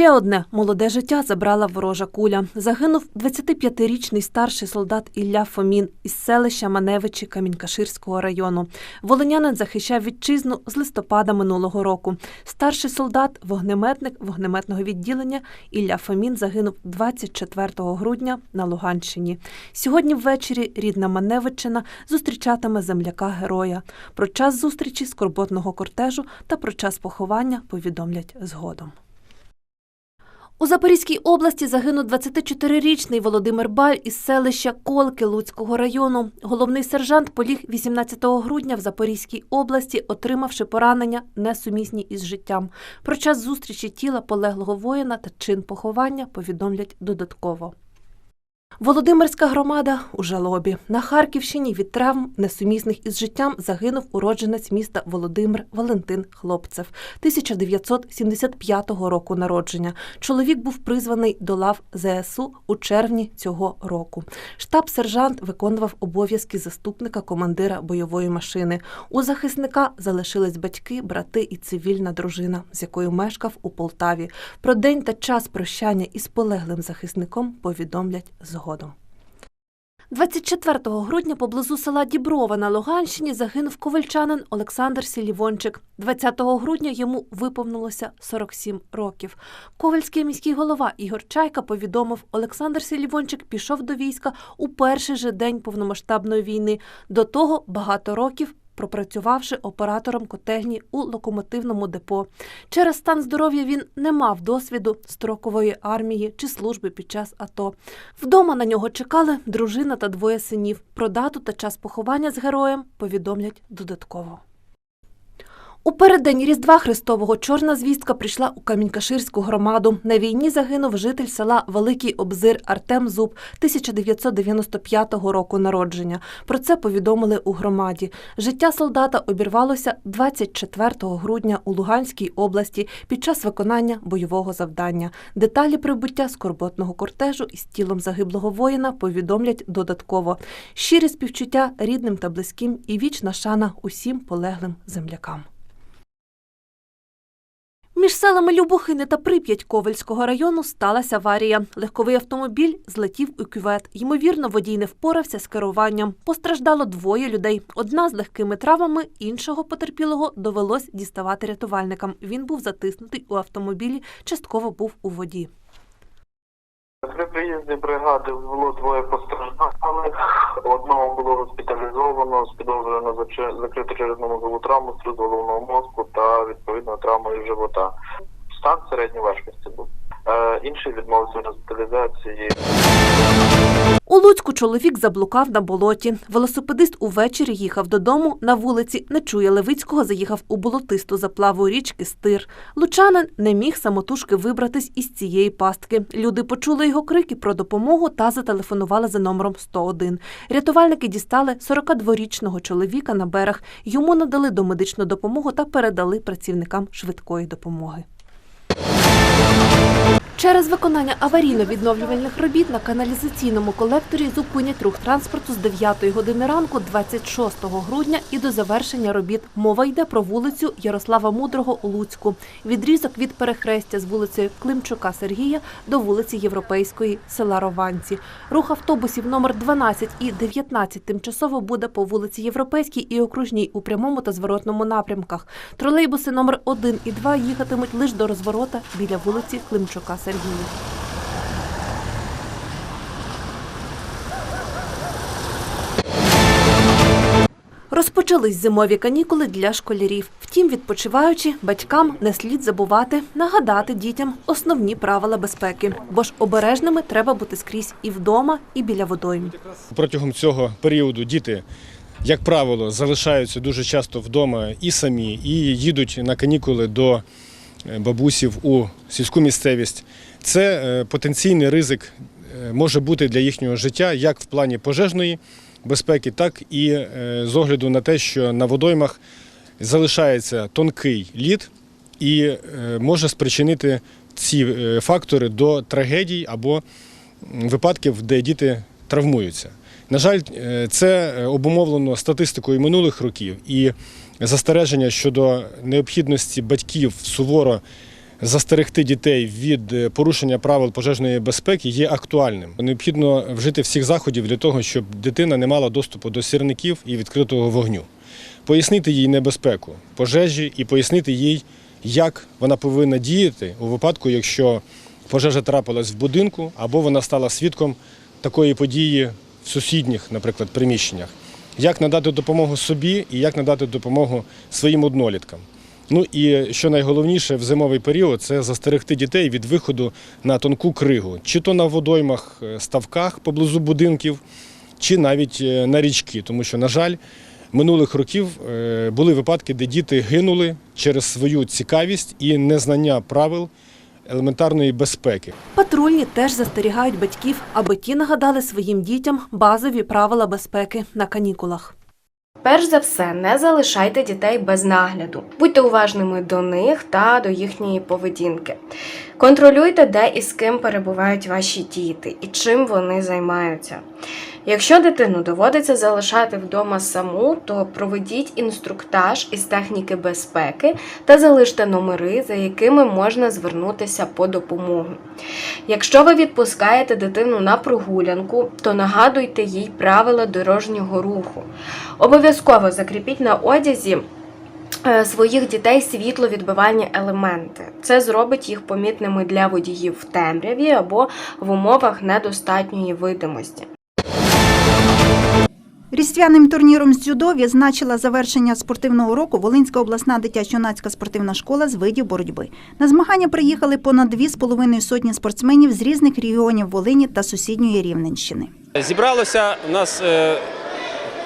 Ще одне молоде життя забрала ворожа куля. Загинув 25-річний старший солдат Ілля Фомін із селища Маневичі Камінькаширського району. Волинянин захищав вітчизну з листопада минулого року. Старший солдат, вогнеметник вогнеметного відділення Ілля Фомін загинув 24 грудня на Луганщині. Сьогодні ввечері рідна Маневичина зустрічатиме земляка героя. Про час зустрічі скорботного кортежу та про час поховання повідомлять згодом. У Запорізькій області загинув 24-річний Володимир Баль із селища Колки Луцького району. Головний сержант поліг 18 грудня в Запорізькій області, отримавши поранення несумісні із життям. Про час зустрічі тіла полеглого воїна та чин поховання повідомлять додатково. Володимирська громада у жалобі. На Харківщині від травм, несумісних із життям, загинув уродженець міста Володимир Валентин Хлопцев, 1975 року народження. Чоловік був призваний до лав ЗСУ у червні цього року. Штаб-сержант виконував обов'язки заступника командира бойової машини. У захисника залишились батьки, брати і цивільна дружина, з якою мешкав у Полтаві. Про день та час прощання із полеглим захисником повідомлять згодом. 24 грудня поблизу села Діброва на Луганщині загинув ковальчанин Олександр Сілівончик. 20 грудня йому виповнилося 47 років. Ковальський міський голова Ігор Чайка повідомив, Олександр Сілівончик пішов до війська у перший же день повномасштабної війни. До того багато років пропрацювавши оператором котельні у локомотивному депо. Через стан здоров'я він не мав досвіду строкової армії чи служби під час АТО. Вдома на нього чекали дружина та двоє синів. Про дату та час поховання з героєм повідомлять додатково. У переддень Різдва Христового чорна звістка прийшла у Камінькаширську громаду. На війні загинув житель села Великий Обзир Артем Зуб 1995 року народження. Про це повідомили у громаді. Життя солдата обірвалося 24 грудня у Луганській області під час виконання бойового завдання. Деталі прибуття скорботного кортежу із тілом загиблого воїна повідомлять додатково. Щирі співчуття рідним та близьким і вічна шана усім полеглим землякам. Між селами Любохини та Прип'ять Ковальського району сталася аварія. Легковий автомобіль злетів у кювет. Ймовірно, водій не впорався з керуванням. Постраждало двоє людей. Одна з легкими травмами, іншого потерпілого довелось діставати рятувальникам. Він був затиснутий у автомобілі, частково був у воді. При приїзді бригади було двоє постраждалих. Одного було госпіталізовано з підозрою на закриту черепну мозгову травму, струс головного мозку та відповідно травмою живота. Стан середньої важкості був. Е, інший відмовився від госпіталізації. У Луцьку чоловік заблукав на болоті. Велосипедист увечері їхав додому на вулиці Нечуя Левицького заїхав у болотисту заплаву річки Стир. Лучанин не міг самотужки вибратись із цієї пастки. Люди почули його крики про допомогу та зателефонували за номером 101. Рятувальники дістали 42-річного чоловіка на берег. Йому надали домедичну допомогу та передали працівникам швидкої допомоги. Через виконання аварійно-відновлювальних робіт на каналізаційному колекторі зупинять рух транспорту з 9 години ранку 26 грудня і до завершення робіт. Мова йде про вулицю Ярослава Мудрого у Луцьку. Відрізок від перехрестя з вулицею Климчука Сергія до вулиці Європейської села Рованці. Рух автобусів номер 12 і 19 тимчасово буде по вулиці Європейській і Окружній у прямому та зворотному напрямках. Тролейбуси номер 1 і 2 їхатимуть лише до розворота біля вулиці Климчука Сергія. Розпочались зимові канікули для школярів. Втім, відпочиваючи, батькам не слід забувати нагадати дітям основні правила безпеки, бо ж обережними треба бути скрізь і вдома, і біля водойм. Протягом цього періоду діти, як правило, залишаються дуже часто вдома і самі, і їдуть на канікули до бабусів у сільську місцевість. Це е, потенційний ризик е, може бути для їхнього життя як в плані пожежної безпеки, так і е, з огляду на те, що на водоймах залишається тонкий лід і е, може спричинити ці е, фактори до трагедій або випадків, де діти травмуються. На жаль, е, це е, обумовлено статистикою минулих років і застереження щодо необхідності батьків суворо застерегти дітей від е, порушення правил пожежної безпеки є актуальним. Необхідно вжити всіх заходів для того, щоб дитина не мала доступу до сірників і відкритого вогню. Пояснити їй небезпеку пожежі і пояснити їй, як вона повинна діяти у випадку, якщо пожежа трапилась в будинку або вона стала свідком такої події в сусідніх, наприклад, приміщеннях. Як надати допомогу собі і як надати допомогу своїм одноліткам. Ну і що найголовніше в зимовий період це застерегти дітей від виходу на тонку кригу, чи то на водоймах, е, ставках поблизу будинків, чи навіть е, на річки, тому що, на жаль, минулих років е, були випадки, де діти гинули через свою цікавість і незнання правил елементарної безпеки. Патрульні теж застерігають батьків, аби ті нагадали своїм дітям базові правила безпеки на канікулах. Перш за все, не залишайте дітей без нагляду. Будьте уважними до них та до їхньої поведінки. Контролюйте, де і з ким перебувають ваші діти і чим вони займаються. Якщо дитину доводиться залишати вдома саму, то проведіть інструктаж із техніки безпеки та залиште номери, за якими можна звернутися по допомогу. Якщо ви відпускаєте дитину на прогулянку, то нагадуйте їй правила дорожнього руху. Обов'язково закріпіть на одязі е, своїх дітей світловідбивальні елементи. Це зробить їх помітними для водіїв в темряві або в умовах недостатньої видимості. Різдвяним турніром з дзюдо відзначила завершення спортивного року Волинська обласна дитячо-юнацька спортивна школа з видів боротьби. На змагання приїхали понад дві з половиною сотні спортсменів з різних регіонів Волині та сусідньої Рівненщини. Зібралося у нас е,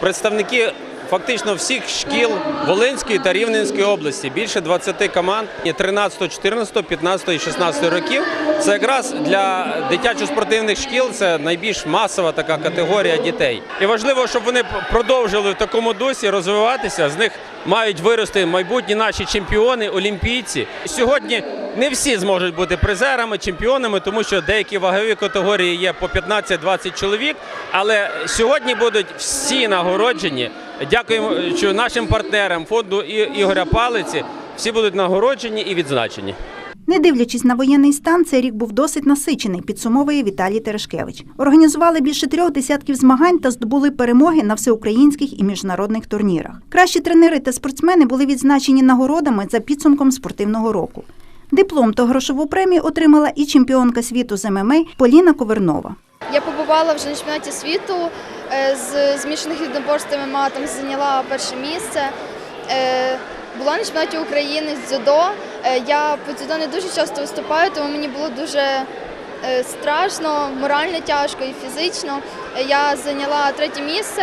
представники фактично всіх шкіл Волинської та Рівненської області. Більше 20 команд Є 13, 14, 15 і 16 років. Це якраз для дитячо-спортивних шкіл це найбільш масова така категорія дітей. І важливо, щоб вони продовжили в такому дусі розвиватися. З них мають вирости майбутні наші чемпіони, олімпійці. Сьогодні не всі зможуть бути призерами, чемпіонами, тому що деякі вагові категорії є по 15-20 чоловік. Але сьогодні будуть всі нагороджені. Дякуємо нашим партнерам фонду Ігоря Палиці. Всі будуть нагороджені і відзначені. Не дивлячись на воєнний стан, цей рік був досить насичений, підсумовує Віталій Терешкевич. Організували більше трьох десятків змагань та здобули перемоги на всеукраїнських і міжнародних турнірах. Кращі тренери та спортсмени були відзначені нагородами за підсумком спортивного року. Диплом та грошову премію отримала і чемпіонка світу з ММА Поліна Ковернова. Я побувала вже на чемпіонаті світу е, з змішаних єдиноборств ММА, там зайняла перше місце. Е, Була на чемпіонаті України з дзюдо. Е, Я по дзюдо не дуже часто виступаю, тому мені було дуже страшно, морально тяжко і фізично. Я зайняла третє місце,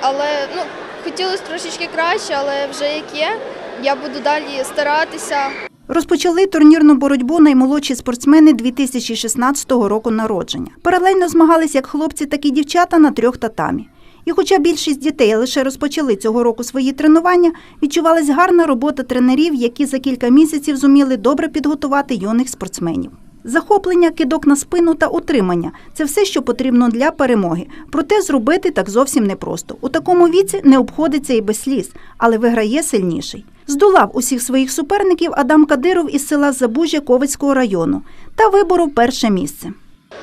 але ну, хотілося трошечки краще, але вже як є. Я буду далі старатися. Розпочали турнірну боротьбу наймолодші спортсмени 2016 року народження. Паралельно змагались як хлопці, так і дівчата на трьох татамі. І хоча більшість дітей лише розпочали цього року свої тренування, відчувалась гарна робота тренерів, які за кілька місяців зуміли добре підготувати юних спортсменів. Захоплення, кидок на спину та утримання це все, що потрібно для перемоги. Проте зробити так зовсім непросто. У такому віці не обходиться і без сліз, але виграє сильніший. Здолав усіх своїх суперників Адам Кадиров із села Забужжя Ковицького району та виборов перше місце.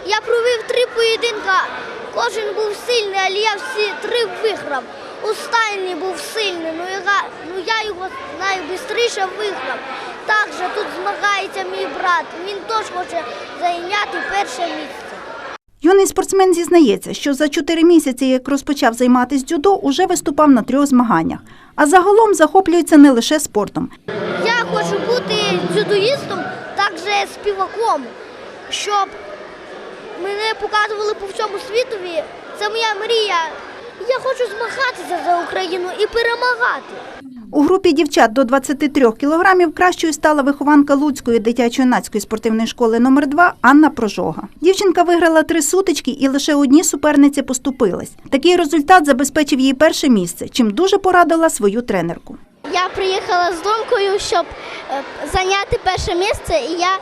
Я провів три поєдинка. Кожен був сильний, але я всі три виграв. Останній був сильний, ну я, ну я його найбистріше виграв. Також тут змагається мій брат. Він теж хоче зайняти перше місце. Юний спортсмен зізнається, що за чотири місяці, як розпочав займатися дзюдо, уже виступав на трьох змаганнях. А загалом захоплюється не лише спортом. Я хочу бути дзюдоїстом, також співаком, щоб мене показували по всьому світові. Це моя мрія. Я хочу змагатися за Україну і перемагати. У групі дівчат до 23 кілограмів кращою стала вихованка Луцької дитячо-юнацької спортивної школи номер 2 Анна Прожога. Дівчинка виграла три сутички і лише одній суперниці поступилась. Такий результат забезпечив їй перше місце, чим дуже порадила свою тренерку. Я приїхала з думкою, щоб е, зайняти перше місце, і я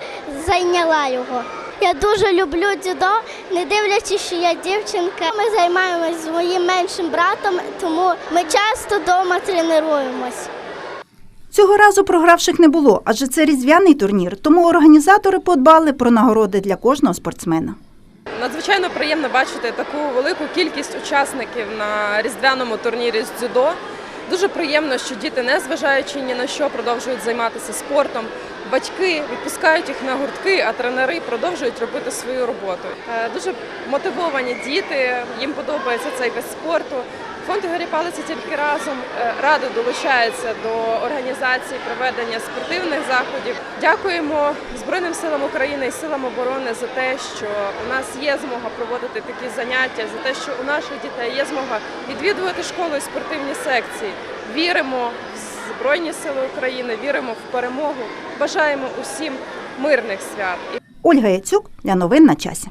зайняла його. Я дуже люблю дзюдо, не дивлячись, що я дівчинка. Ми займаємось з моїм меншим братом, тому ми часто вдома тренуємось. Цього разу програвших не було, адже це різдвяний турнір, тому організатори подбали про нагороди для кожного спортсмена. Надзвичайно приємно бачити таку велику кількість учасників на різдвяному турнірі з дзюдо. Дуже приємно, що діти, не зважаючи ні на що, продовжують займатися спортом. Батьки відпускають їх на гуртки, а тренери продовжують робити свою роботу. Е, Дуже мотивовані діти, їм подобається цей вид спорту. Фонд Ігоря Палиця тільки разом е, радо долучається до організації проведення спортивних заходів. Дякуємо Збройним силам України і силам оборони за те, що у нас є змога проводити такі заняття, за те, що у наших дітей є змога відвідувати школи і спортивні секції. Віримо в Збройні Сили України, віримо в перемогу. Бажаємо усім мирних свят. Ольга Яцюк для новин на часі.